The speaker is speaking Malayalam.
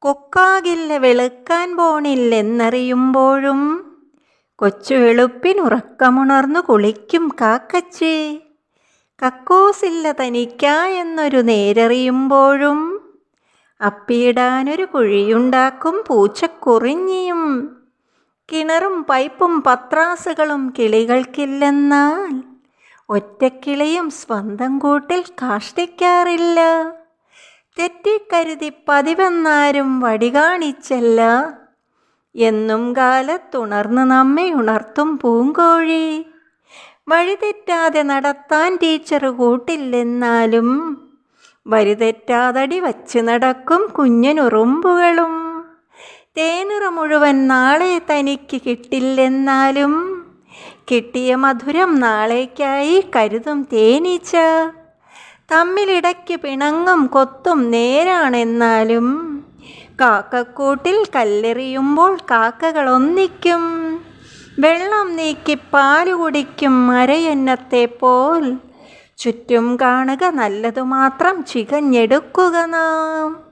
കൊക്കാകില്ല വെളുക്കാൻ പോണില്ലെന്നറിയുമ്പോഴും കൊച്ചു വെളുപ്പിനുറക്കമുണർന്നു കുളിക്കും കാക്കച്ചേ. കക്കൂസില്ല തനിക്കായെന്നൊരു നേരറിയുമ്പോഴും അപ്പിയിടാനൊരു കുഴിയുണ്ടാക്കും പൂച്ചക്കുറിഞ്ഞിയും. കിണറും പൈപ്പും പത്രാസുകളും കിളികൾക്കില്ലെന്നാൽ ഒറ്റക്കിളിയും സ്വന്തം കൂട്ടിൽ കാഷ്ടിക്കാറില്ല. തെറ്റിക്കരുതി പതിവെന്നാരും വടി കാണിച്ചല്ല എന്നും കാലത്തുണർന്ന് നമ്മെ ഉണർത്തും പൂങ്കോഴി. വഴിതെറ്റാതെ നടത്താൻ ടീച്ചർ കൂട്ടില്ലെന്നാലും വരിതെറ്റാതടി വച്ച് നടക്കും കുഞ്ഞനുറുമ്പുകളും. തേനിറ മുഴുവൻ നാളെ തനിക്ക് കിട്ടില്ലെന്നാലും കിട്ടിയ മധുരം നാളേക്കായി കരുതും തേനീച്ച. തമ്മിലിടയ്ക്ക് പിണങ്ങും കൊത്തും നേരാണെന്നാലും കാക്കക്കൂട്ടിൽ കല്ലെറിയുമ്പോൾ കാക്കകൾ ഒന്നിക്കും വെള്ളം നീക്കി പാൽ കുടിക്കും മരയന്നത്തെ പോൽ. ചുറ്റും കാണുക നല്ലതു മാത്രം ചികഞ്ഞെടുക്കുക നാം.